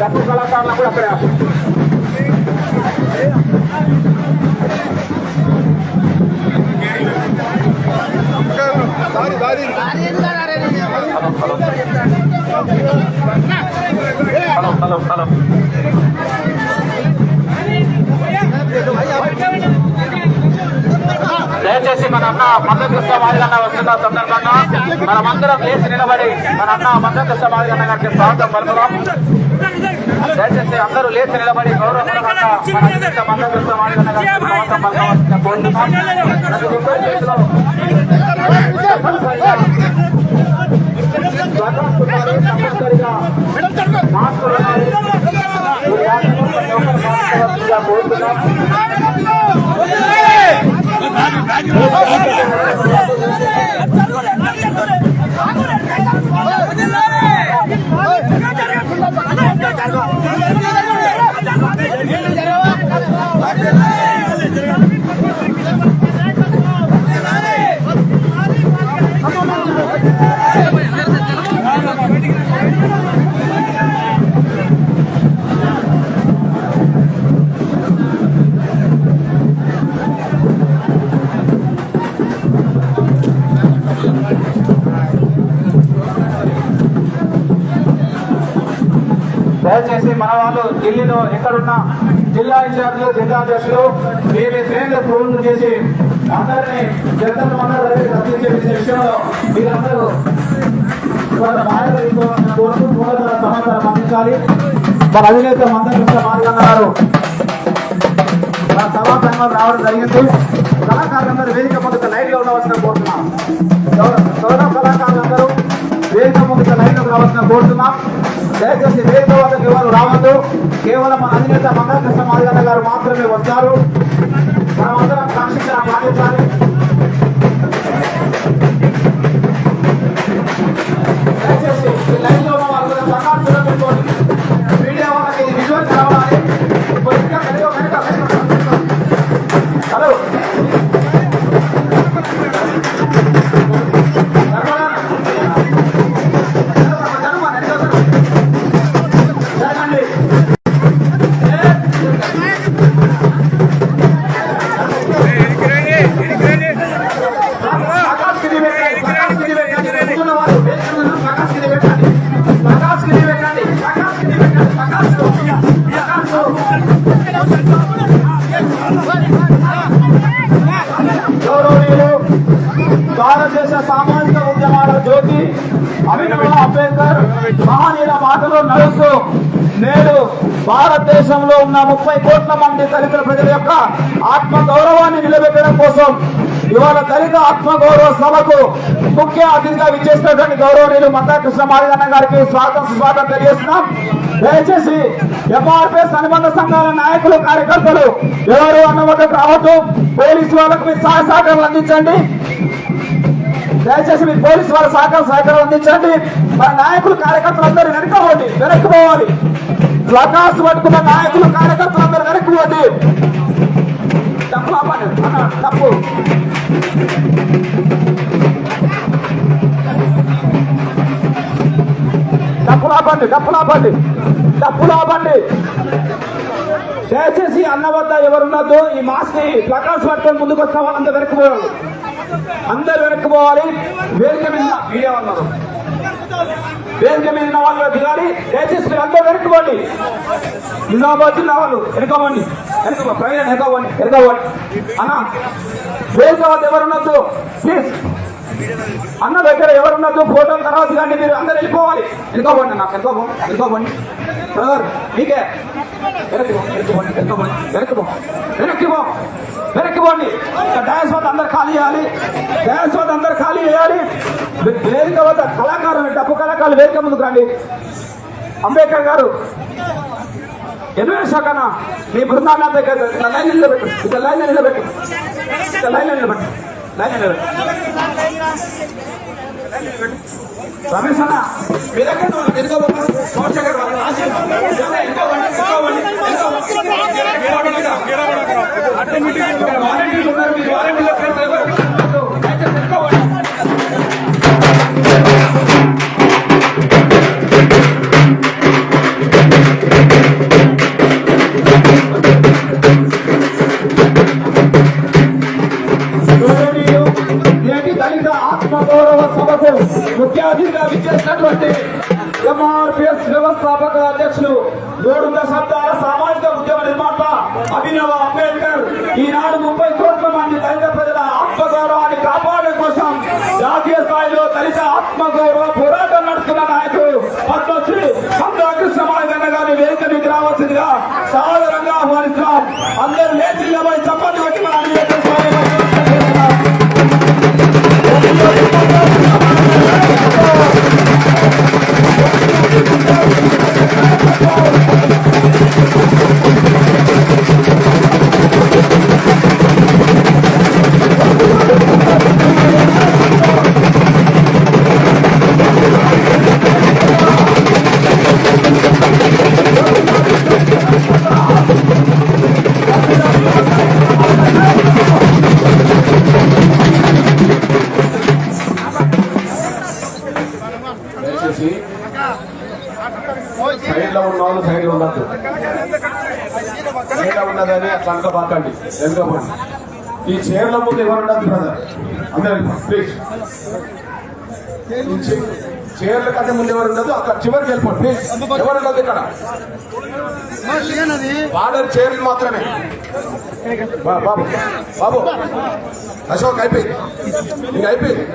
డబ్బు కళాకారులు కూడా అక్కడే ఆపు హలో హలో హలో దయచేసి మన అన్న మద్దతు మాదిగన్న వస్తున్న సందర్భంగా మనమందరం లేచి నిలబడి మన అన్న మద్దతు మాదిగన్న గారికి స్వాగతం పలుకుదాం. దయచేసి అందరూ లేచి నిలబడి మన మద్దతు మాదిగన్న గారికి స్వాగతం పలకవలసిందిగా కోరుతున్నాం Yeah. మన వాళ్ళు ఢిల్లీలో ఎక్కడున్నా జిల్లా ఇన్ఛార్జీలు జిల్లా అధ్యక్షులు వేరే శ్రేణులు ఫోన్ చేసి అందరినీ అందరూ రద్దించే విషయంలో మీరందరూ కోరుతూ మూలధన సమాచారం అందించాలి. మన అధినేత మందకృష్ణ మాదిగన్న గారు మన సభా రావడం జరిగింది. కళాకారులందరూ వేదిక ముందు లైన్లో ఉండవలసిన కోరుతున్నాం. గౌరవ కళాకారులందరూ వేదిక ముందు లైన్ రావాల్సిన కోరుతున్నాం. దయచేసి వేదిక వద్దకు ఎవరు రావద్దు. కేవలం మన అధినేత మంగళకృష్ణ మాదిగన్న గారు మాత్రమే వస్తారు. మనమందరం కాంక్షించిన పాటించాలి దయచేసి ఈ లైన్లో ఉన్న వాళ్ళు ప్రకాశం పెట్టుకోండి. భారతదేశ సామాజిక ఉద్యమాల జ్యోతి అభినవ అంబేద్కర్ మహనీయుల మాటలో నడుస్తూ నేడు భారతదేశంలో ఉన్న ముప్పై కోట్ల మంది దళిత ప్రజల యొక్క ఆత్మ గౌరవాన్ని నిలబెట్టడం కోసం ఇవాళ దళిత ఆత్మగౌరవ సభకు ముఖ్య అతిథిగా విచ్చేసినటువంటి గౌరవనీయులు మందాకృష్ణ మాదిగన్న గారికి స్వాగతం స్వాగతం తెలియజేస్తున్నాం. దయచేసి ఎంఆర్పిఎస్ అనుబంధ సంఘాల నాయకులు కార్యకర్తలు ఎవరు అన్న వద్దకు రావద్దు. పోలీసు వాళ్ళకు మీ సహాయ సహకారాలు అందించండి. దయచేసి మీ పోలీసు వాళ్ళ సహకారం సహకారం అందించండి. మన నాయకులు కార్యకర్తలు అందరూ వెనకపోండి వెనక్కి పోవాలి. ప్లకాస్ పట్టుకున్న నాయకులు కార్యకర్తలు అందరూ వెనక్కి పోండి. తప్పు ఆపండి. అన్న తప్పు డప్పులు ఆపండి డప్పులు దయచేసి అన్న వద్ద ఎవరున్నదో ఈ మాస్క్ని ప్లకార్డ్స్ పట్టుకొని ముందుకు వస్తా వాళ్ళంతా వెనక్కి పోవాలి. అందరు వెనక్కి పోవాలి. వేదిక మీద మీడియా ఉన్నారు వేదిక మీద ఉన్న వాళ్ళు దిగాలి. దయచేసి మీరు అందరూ వెనక్కి నిజామాబాద్ జిల్లా వాళ్ళు వెనకవ్వండి వెనక ప్రజలు వెనకవ్వండి వెనకవ్వండి అన్న వేదిక ఎవరున్నద్దు? ప్లీజ్ అన్న దగ్గర ఎవరున్నద్దు? ఫోటోల తర్వాత కానీ మీరు. అందరు వెళ్ళిపోవాలి. వెనుకోబండి నాకు వెనుకోబో వెనుకోబండి బ్రదర్ మీకే. వెనక్కి పో, వెనక్కి పోండి, వెనక్కి వెనక్కి పోండి డ్యాన్స్ వద్ద అందరు ఖాళీ చేయాలి. డ్యాన్స్ వద్ద అందరు ఖాళీ చేయాలి. వేదిక వద్ద కళాకారులు డప్పు కళాకారులు వేదిక ముందుకు రండి. అంబేద్కర్ గారు ఎన్నో కన్నా మీ బృందాన్ని దగ్గర లైన్ నిలబెట్టు. ఇట్లా లైన్ నిలబెట్టు. ఇట్లా లైన్ నిలబెట్టు. లైన్ నిలబెట్టు. రమేష్ అన్న మీరు ఎక్కడ ఎదుగు వారంటీలు ఉన్నారు మీరు వారంటీలో నేటి దళిత ఆత్మ గౌరవ సభకు ముఖ్య అతిథిగా విచ్చేసినటువంటి ఎంఆర్పిఎస్ వ్యవస్థాపక అధ్యక్షులు మూడు దశాబ్దాల సామాజిక ఉద్యమ నిర్మాత అభినవ అంబేద్కర్. ఈనాడు ముప్పై కోట్ల మంది దళిత ప్రజల ఆత్మ గౌరవాన్ని కాపాడే కోసం జాతీయ స్థాయిలో దళిత ఆత్మ గౌరవ పోరాటం నడుస్తున్న నాయకులు పద్మశ్రీ కృష్ణ మాదిగన్న గారి వేదిక మీకు రావాల్సిందిగా సాధారణంగా ఆహ్వానిస్తున్నాం. అందరూ లేచి నిలబడి చెప్పండి సైడ్లో ఉన్న వాళ్ళు సైడ్లో ఉండద్దు. సైడ్లో ఉన్నదని అట్లా అనుకోబాకండి వెనుకపోండి ఈ చైర్ల ముందు ఎవరు ఉండద్దు బ్రదర్ అందరు ప్లీజ్ చైర్ల కంటే ముందు ఎవరు ఉండదు అక్కడ చివరికి వెళ్ళిపోండి ప్లీజ్ ఎవరు ఉండదు ఇక్కడ? వాడర్ చైర్లు మాత్రమే. బాబు బాబు. అశోక్ అయిపోయింది. ఇంక అయిపోయింది.